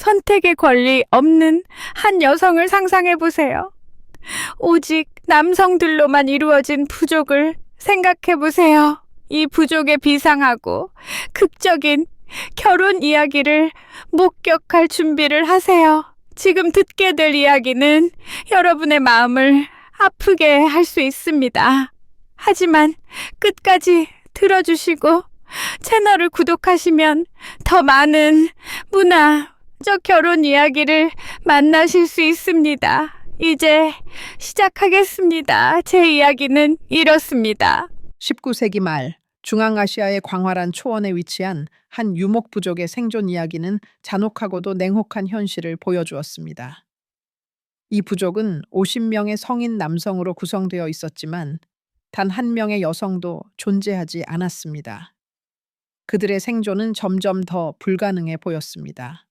선택의 권리 없는 한 여성을 상상해 보세요. 오직 남성들로만 이루어진 부족을 생각해 보세요. 이 부족에 비상하고 극적인 결혼 이야기를 목격할 준비를 하세요. 지금 듣게 될 이야기는 여러분의 마음을 아프게 할 수 있습니다. 하지만 끝까지 들어주시고 채널을 구독하시면 더 많은 문화 적 결혼 이야기를 만나실 수 있습니다. 이제 시작하겠습니다. 제 이야기는 이렇습니다. 19세기 말 중앙아시아의 광활한 초원에 위치한 한 유목 부족의 생존 이야기는 잔혹하고도 냉혹한 현실을 보여주었습니다. 이 부족은 50명의 성인 남성으로 구성되어 있었지만 단 한 명의 여성도 존재하지 않았습니다. 그들의 생존은 점점 더 불가능해 보였습니다.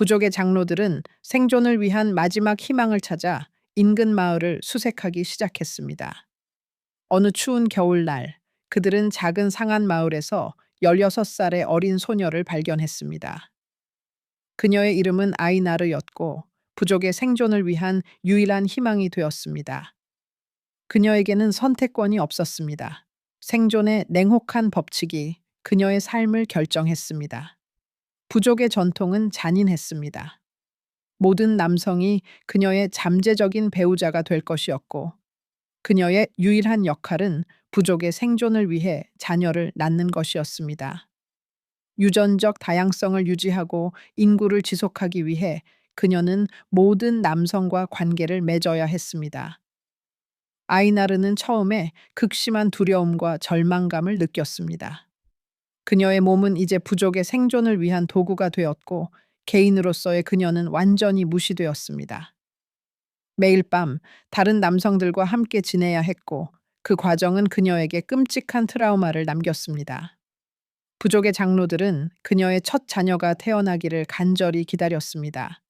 부족의 장로들은 생존을 위한 마지막 희망을 찾아 인근 마을을 수색하기 시작했습니다. 어느 추운 겨울날 그들은 작은 상한 마을에서 16살의 어린 소녀를 발견했습니다. 그녀의 이름은 아이나르였고 부족의 생존을 위한 유일한 희망이 되었습니다. 그녀에게는 선택권이 없었습니다. 생존의 냉혹한 법칙이 그녀의 삶을 결정했습니다. 부족의 전통은 잔인했습니다. 모든 남성이 그녀의 잠재적인 배우자가 될 것이었고 그녀의 유일한 역할은 부족의 생존을 위해 자녀를 낳는 것이었습니다. 유전적 다양성을 유지하고 인구를 지속하기 위해 그녀는 모든 남성과 관계를 맺어야 했습니다. 아이나르는 처음에 극심한 두려움과 절망감을 느꼈습니다. 그녀의 몸은 이제 부족의 생존을 위한 도구가 되었고 개인으로서의 그녀는 완전히 무시되었습니다. 매일 밤 다른 남성들과 함께 지내야 했고 그 과정은 그녀에게 끔찍한 트라우마를 남겼습니다. 부족의 장로들은 그녀의 첫 자녀가 태어나기를 간절히 기다렸습니다.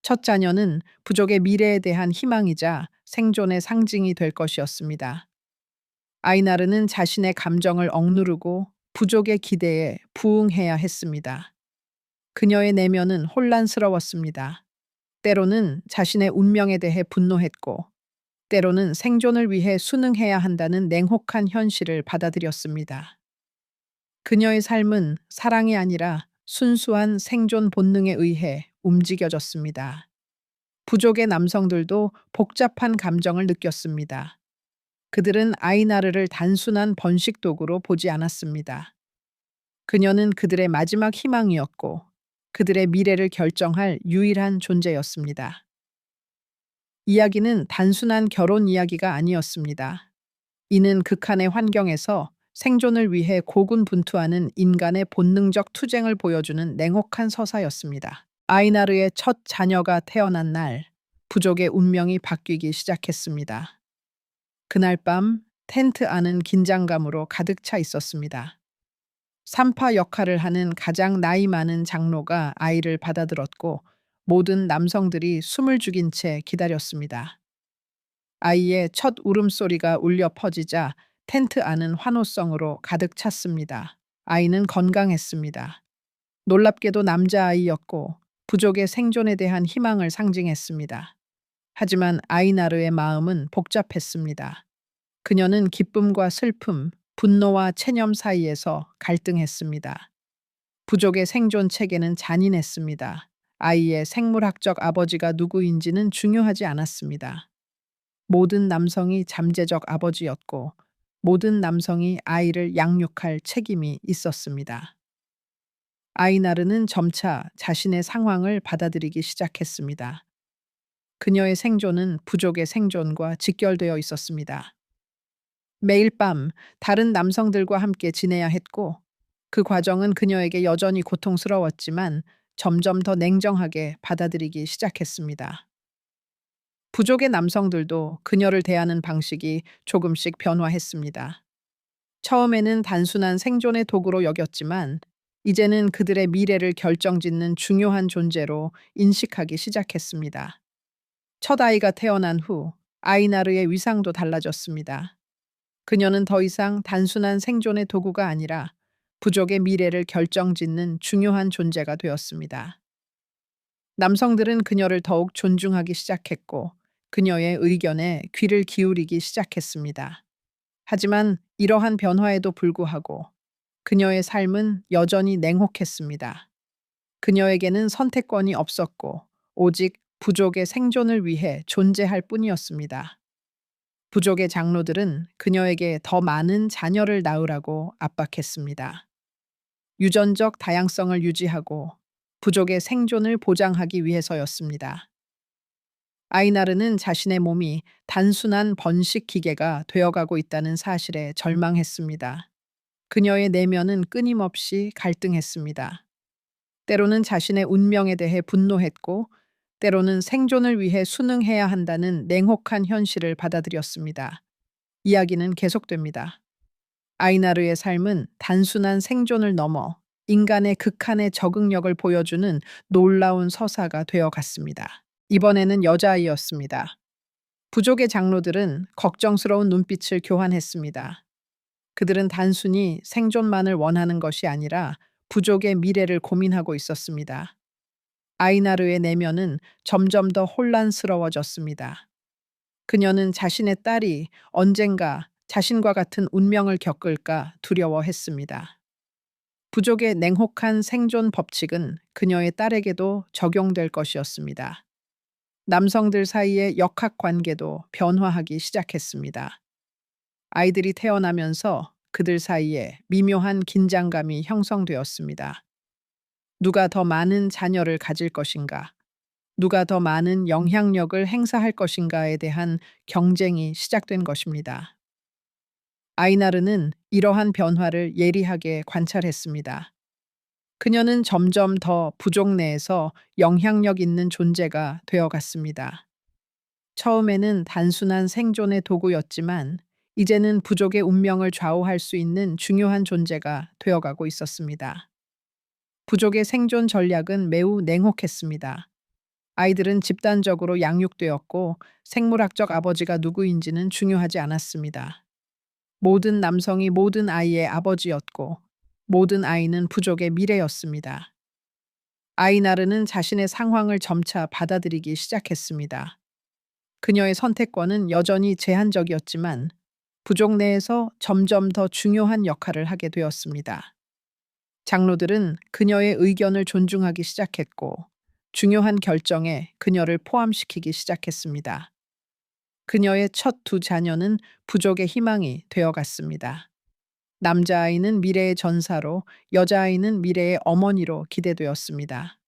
첫 자녀는 부족의 미래에 대한 희망이자 생존의 상징이 될 것이었습니다. 아이나르는 자신의 감정을 억누르고 부족의 기대에 부응해야 했습니다. 그녀의 내면은 혼란스러웠습니다. 때로는 자신의 운명에 대해 분노했고, 때로는 생존을 위해 순응해야 한다는 냉혹한 현실을 받아들였습니다. 그녀의 삶은 사랑이 아니라 순수한 생존 본능에 의해 움직여졌습니다. 부족의 남성들도 복잡한 감정을 느꼈습니다. 그들은 아이나르를 단순한 번식 도구로 보지 않았습니다. 그녀는 그들의 마지막 희망이었고 그들의 미래를 결정할 유일한 존재였습니다. 이야기는 단순한 결혼 이야기가 아니었습니다. 이는 극한의 환경에서 생존을 위해 고군분투하는 인간의 본능적 투쟁을 보여주는 냉혹한 서사였습니다. 아이나르의 첫 자녀가 태어난 날, 부족의 운명이 바뀌기 시작했습니다. 그날 밤 텐트 안은 긴장감으로 가득 차 있었습니다. 산파 역할을 하는 가장 나이 많은 장로가 아이를 받아들었고 모든 남성들이 숨을 죽인 채 기다렸습니다. 아이의 첫 울음소리가 울려 퍼지자 텐트 안은 환호성으로 가득 찼습니다. 아이는 건강했습니다. 놀랍게도 남자아이였고 부족의 생존에 대한 희망을 상징했습니다. 하지만 아이나르의 마음은 복잡했습니다. 그녀는 기쁨과 슬픔, 분노와 체념 사이에서 갈등했습니다. 부족의 생존 체계는 잔인했습니다. 아이의 생물학적 아버지가 누구인지는 중요하지 않았습니다. 모든 남성이 잠재적 아버지였고 모든 남성이 아이를 양육할 책임이 있었습니다. 아이나르는 점차 자신의 상황을 받아들이기 시작했습니다. 그녀의 생존은 부족의 생존과 직결되어 있었습니다. 매일 밤 다른 남성들과 함께 지내야 했고 그 과정은 그녀에게 여전히 고통스러웠지만 점점 더 냉정하게 받아들이기 시작했습니다. 부족의 남성들도 그녀를 대하는 방식이 조금씩 변화했습니다. 처음에는 단순한 생존의 도구로 여겼지만 이제는 그들의 미래를 결정짓는 중요한 존재로 인식하기 시작했습니다. 첫 아이가 태어난 후 아이나르의 위상도 달라졌습니다. 그녀는 더 이상 단순한 생존의 도구가 아니라 부족의 미래를 결정짓는 중요한 존재가 되었습니다. 남성들은 그녀를 더욱 존중하기 시작했고 그녀의 의견에 귀를 기울이기 시작했습니다. 하지만 이러한 변화에도 불구하고 그녀의 삶은 여전히 냉혹했습니다. 그녀에게는 선택권이 없었고 오직 부족의 생존을 위해 존재할 뿐이었습니다. 부족의 장로들은 그녀에게 더 많은 자녀를 낳으라고 압박했습니다. 유전적 다양성을 유지하고 부족의 생존을 보장하기 위해서였습니다. 아이나르는 자신의 몸이 단순한 번식 기계가 되어가고 있다는 사실에 절망했습니다. 그녀의 내면은 끊임없이 갈등했습니다. 때로는 자신의 운명에 대해 분노했고, 때로는 생존을 위해 순응해야 한다는 냉혹한 현실을 받아들였습니다. 이야기는 계속됩니다. 아이나르의 삶은 단순한 생존을 넘어 인간의 극한의 적응력을 보여주는 놀라운 서사가 되어 갔습니다. 이번에는 여자아이였습니다. 부족의 장로들은 걱정스러운 눈빛을 교환했습니다. 그들은 단순히 생존만을 원하는 것이 아니라 부족의 미래를 고민하고 있었습니다. 아이나르의 내면은 점점 더 혼란스러워졌습니다. 그녀는 자신의 딸이 언젠가 자신과 같은 운명을 겪을까 두려워했습니다. 부족의 냉혹한 생존 법칙은 그녀의 딸에게도 적용될 것이었습니다. 남성들 사이의 역학 관계도 변화하기 시작했습니다. 아이들이 태어나면서 그들 사이에 미묘한 긴장감이 형성되었습니다. 누가 더 많은 자녀를 가질 것인가? 누가 더 많은 영향력을 행사할 것인가에 대한 경쟁이 시작된 것입니다. 아이나르는 이러한 변화를 예리하게 관찰했습니다. 그녀는 점점 더 부족 내에서 영향력 있는 존재가 되어갔습니다. 처음에는 단순한 생존의 도구였지만 이제는 부족의 운명을 좌우할 수 있는 중요한 존재가 되어가고 있었습니다. 부족의 생존 전략은 매우 냉혹했습니다. 아이들은 집단적으로 양육되었고 생물학적 아버지가 누구인지는 중요하지 않았습니다. 모든 남성이 모든 아이의 아버지였고 모든 아이는 부족의 미래였습니다. 아이나르는 자신의 상황을 점차 받아들이기 시작했습니다. 그녀의 선택권은 여전히 제한적이었지만 부족 내에서 점점 더 중요한 역할을 하게 되었습니다. 장로들은 그녀의 의견을 존중하기 시작했고 중요한 결정에 그녀를 포함시키기 시작했습니다. 그녀의 첫 두 자녀는 부족의 희망이 되어갔습니다. 남자아이는 미래의 전사로 여자아이는 미래의 어머니로 기대되었습니다.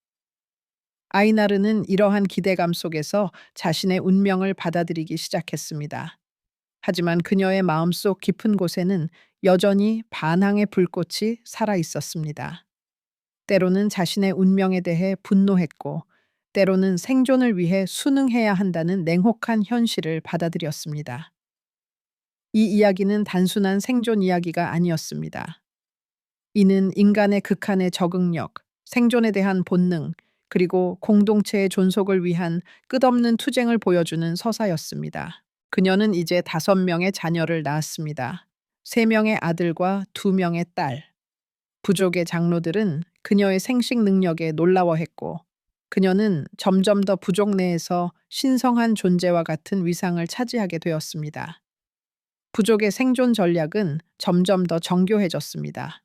아이나르는 이러한 기대감 속에서 자신의 운명을 받아들이기 시작했습니다. 하지만 그녀의 마음속 깊은 곳에는 여전히 반항의 불꽃이 살아 있었습니다. 때로는 자신의 운명에 대해 분노했고, 때로는 생존을 위해 순응해야 한다는 냉혹한 현실을 받아들였습니다. 이 이야기는 단순한 생존 이야기가 아니었습니다. 이는 인간의 극한의 적응력, 생존에 대한 본능, 그리고 공동체의 존속을 위한 끝없는 투쟁을 보여주는 서사였습니다. 그녀는 이제 다섯 명의 자녀를 낳았습니다. 세 명의 아들과 두 명의 딸. 부족의 장로들은 그녀의 생식 능력에 놀라워했고, 그녀는 점점 더 부족 내에서 신성한 존재와 같은 위상을 차지하게 되었습니다. 부족의 생존 전략은 점점 더 정교해졌습니다.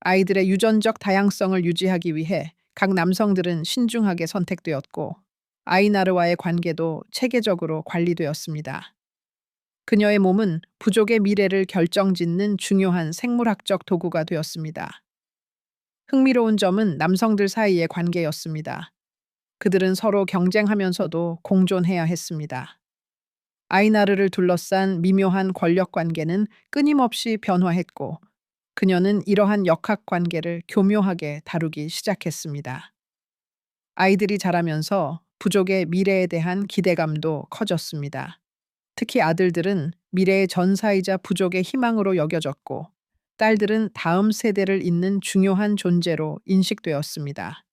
아이들의 유전적 다양성을 유지하기 위해 각 남성들은 신중하게 선택되었고, 아이나르와의 관계도 체계적으로 관리되었습니다. 그녀의 몸은 부족의 미래를 결정짓는 중요한 생물학적 도구가 되었습니다. 흥미로운 점은 남성들 사이의 관계였습니다. 그들은 서로 경쟁하면서도 공존해야 했습니다. 아이나르를 둘러싼 미묘한 권력 관계는 끊임없이 변화했고, 그녀는 이러한 역학 관계를 교묘하게 다루기 시작했습니다. 아이들이 자라면서 부족의 미래에 대한 기대감도 커졌습니다. 특히 아들들은 미래의 전사이자 부족의 희망으로 여겨졌고, 딸들은 다음 세대를 잇는 중요한 존재로 인식되었습니다.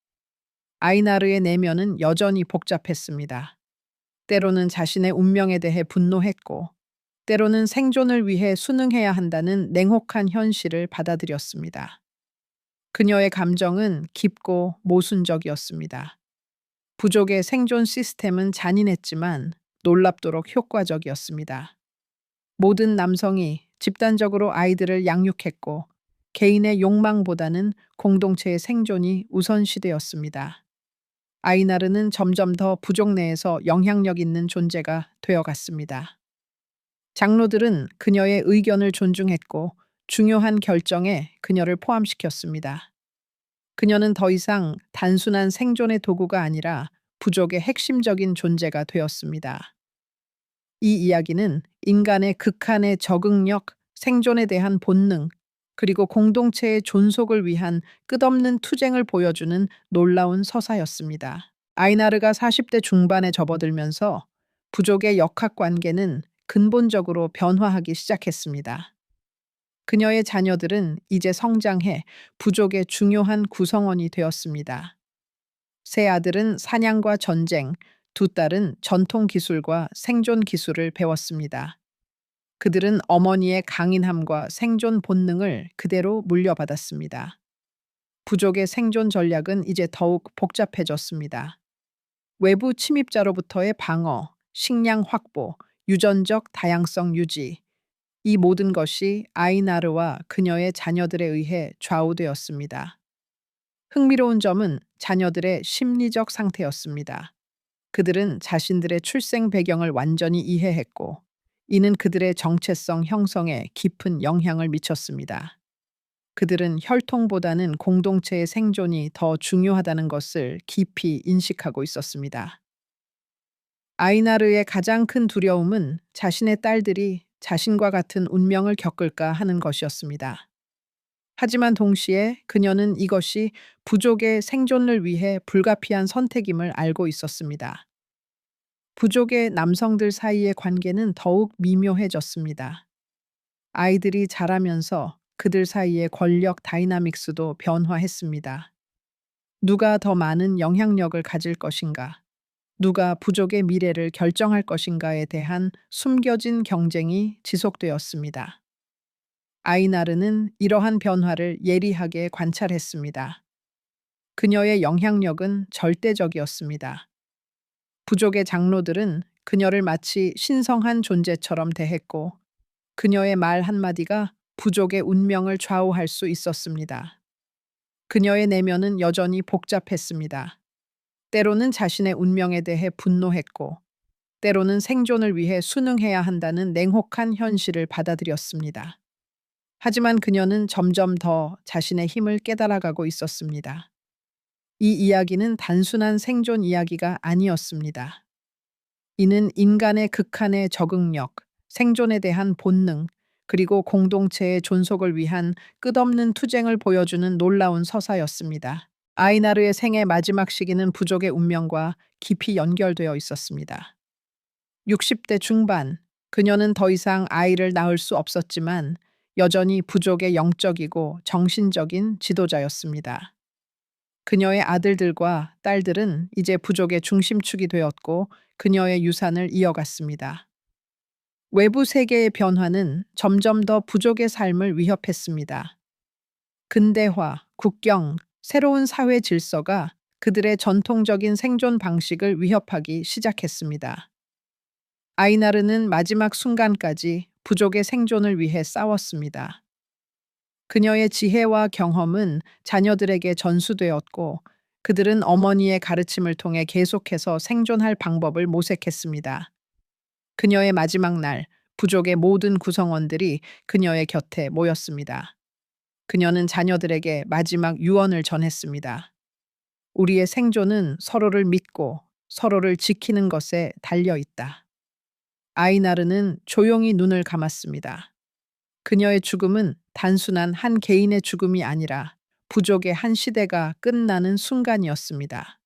아이나르의 내면은 여전히 복잡했습니다. 때로는 자신의 운명에 대해 분노했고, 때로는 생존을 위해 순응해야 한다는 냉혹한 현실을 받아들였습니다. 그녀의 감정은 깊고 모순적이었습니다. 부족의 생존 시스템은 잔인했지만 놀랍도록 효과적이었습니다. 모든 남성이 집단적으로 아이들을 양육했고 개인의 욕망보다는 공동체의 생존이 우선시되었습니다. 아이나르는 점점 더 부족 내에서 영향력 있는 존재가 되어갔습니다. 장로들은 그녀의 의견을 존중했고 중요한 결정에 그녀를 포함시켰습니다. 그녀는 더 이상 단순한 생존의 도구가 아니라 부족의 핵심적인 존재가 되었습니다. 이 이야기는 인간의 극한의 적응력, 생존에 대한 본능, 그리고 공동체의 존속을 위한 끝없는 투쟁을 보여주는 놀라운 서사였습니다. 아이나르가 40대 중반에 접어들면서 부족의 역학 관계는 근본적으로 변화하기 시작했습니다. 그녀의 자녀들은 이제 성장해 부족의 중요한 구성원이 되었습니다. 세 아들은 사냥과 전쟁, 두 딸은 전통 기술과 생존 기술을 배웠습니다. 그들은 어머니의 강인함과 생존 본능을 그대로 물려받았습니다. 부족의 생존 전략은 이제 더욱 복잡해졌습니다. 외부 침입자로부터의 방어, 식량 확보, 유전적 다양성 유지, 이 모든 것이 아이나르와 그녀의 자녀들에 의해 좌우되었습니다. 흥미로운 점은 자녀들의 심리적 상태였습니다. 그들은 자신들의 출생 배경을 완전히 이해했고, 이는 그들의 정체성 형성에 깊은 영향을 미쳤습니다. 그들은 혈통보다는 공동체의 생존이 더 중요하다는 것을 깊이 인식하고 있었습니다. 아이나르의 가장 큰 두려움은 자신의 딸들이 자신과 같은 운명을 겪을까 하는 것이었습니다. 하지만 동시에 그녀는 이것이 부족의 생존을 위해 불가피한 선택임을 알고 있었습니다. 부족의 남성들 사이의 관계는 더욱 미묘해졌습니다. 아이들이 자라면서 그들 사이의 권력 다이나믹스도 변화했습니다. 누가 더 많은 영향력을 가질 것인가? 누가 부족의 미래를 결정할 것인가에 대한 숨겨진 경쟁이 지속되었습니다. 아이나르는 이러한 변화를 예리하게 관찰했습니다. 그녀의 영향력은 절대적이었습니다. 부족의 장로들은 그녀를 마치 신성한 존재처럼 대했고 그녀의 말 한마디가 부족의 운명을 좌우할 수 있었습니다. 그녀의 내면은 여전히 복잡했습니다. 때로는 자신의 운명에 대해 분노했고, 때로는 생존을 위해 순응해야 한다는 냉혹한 현실을 받아들였습니다. 하지만 그녀는 점점 더 자신의 힘을 깨달아가고 있었습니다. 이 이야기는 단순한 생존 이야기가 아니었습니다. 이는 인간의 극한의 적응력, 생존에 대한 본능, 그리고 공동체의 존속을 위한 끝없는 투쟁을 보여주는 놀라운 서사였습니다. 아이나르의 생애 마지막 시기는 부족의 운명과 깊이 연결되어 있었습니다. 60대 중반, 그녀는 더 이상 아이를 낳을 수 없었지만 여전히 부족의 영적이고 정신적인 지도자였습니다. 그녀의 아들들과 딸들은 이제 부족의 중심축이 되었고 그녀의 유산을 이어갔습니다. 외부 세계의 변화는 점점 더 부족의 삶을 위협했습니다. 근대화, 국경, 새로운 사회 질서가 그들의 전통적인 생존 방식을 위협하기 시작했습니다. 아이나르는 마지막 순간까지 부족의 생존을 위해 싸웠습니다. 그녀의 지혜와 경험은 자녀들에게 전수되었고 그들은 어머니의 가르침을 통해 계속해서 생존할 방법을 모색했습니다. 그녀의 마지막 날, 부족의 모든 구성원들이 그녀의 곁에 모였습니다. 그녀는 자녀들에게 마지막 유언을 전했습니다. 우리의 생존은 서로를 믿고 서로를 지키는 것에 달려 있다. 아이나르는 조용히 눈을 감았습니다. 그녀의 죽음은 단순한 한 개인의 죽음이 아니라 부족의 한 시대가 끝나는 순간이었습니다.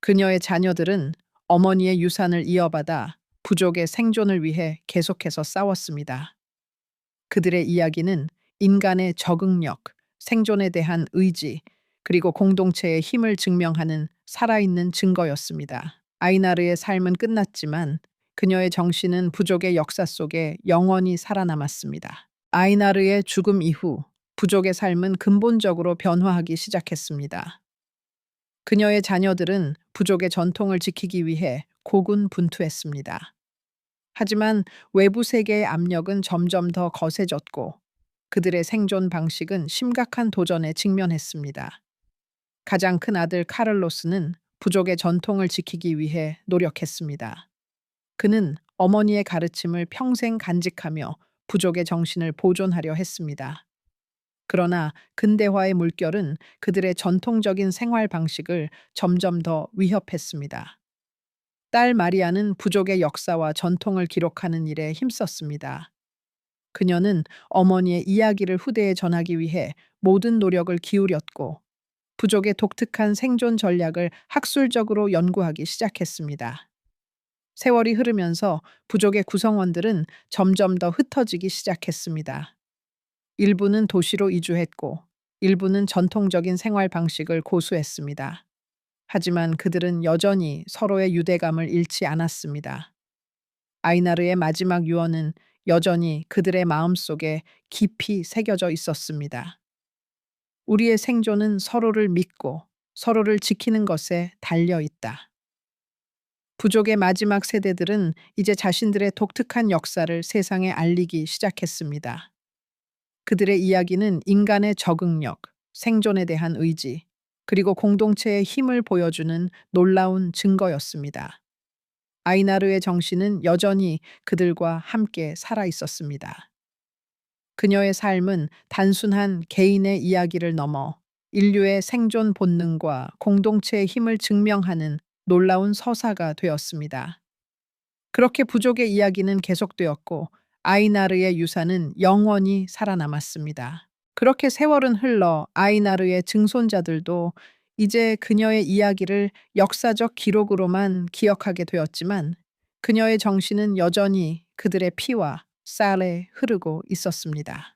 그녀의 자녀들은 어머니의 유산을 이어받아 부족의 생존을 위해 계속해서 싸웠습니다. 그들의 이야기는 인간의 적응력, 생존에 대한 의지, 그리고 공동체의 힘을 증명하는 살아있는 증거였습니다. 아이나르의 삶은 끝났지만 그녀의 정신은 부족의 역사 속에 영원히 살아남았습니다. 아이나르의 죽음 이후 부족의 삶은 근본적으로 변화하기 시작했습니다. 그녀의 자녀들은 부족의 전통을 지키기 위해 고군분투했습니다. 하지만 외부 세계의 압력은 점점 더 거세졌고 그들의 생존 방식은 심각한 도전에 직면했습니다. 가장 큰 아들 카를로스는 부족의 전통을 지키기 위해 노력했습니다. 그는 어머니의 가르침을 평생 간직하며 부족의 정신을 보존하려 했습니다. 그러나 근대화의 물결은 그들의 전통적인 생활 방식을 점점 더 위협했습니다. 딸 마리아는 부족의 역사와 전통을 기록하는 일에 힘썼습니다. 그녀는 어머니의 이야기를 후대에 전하기 위해 모든 노력을 기울였고 부족의 독특한 생존 전략을 학술적으로 연구하기 시작했습니다. 세월이 흐르면서 부족의 구성원들은 점점 더 흩어지기 시작했습니다. 일부는 도시로 이주했고 일부는 전통적인 생활 방식을 고수했습니다. 하지만 그들은 여전히 서로의 유대감을 잃지 않았습니다. 아이나르의 마지막 유언은 여전히 그들의 마음 속에 깊이 새겨져 있었습니다. 우리의 생존은 서로를 믿고 서로를 지키는 것에 달려 있다. 부족의 마지막 세대들은 이제 자신들의 독특한 역사를 세상에 알리기 시작했습니다. 그들의 이야기는 인간의 적응력, 생존에 대한 의지, 그리고 공동체의 힘을 보여주는 놀라운 증거였습니다. 아이나르의 정신은 여전히 그들과 함께 살아 있었습니다. 그녀의 삶은 단순한 개인의 이야기를 넘어 인류의 생존 본능과 공동체의 힘을 증명하는 놀라운 서사가 되었습니다. 그렇게 부족의 이야기는 계속되었고 아이나르의 유산은 영원히 살아남았습니다. 그렇게 세월은 흘러 아이나르의 증손자들도 이제 그녀의 이야기를 역사적 기록으로만 기억하게 되었지만 그녀의 정신은 여전히 그들의 피와 쌀에 흐르고 있었습니다.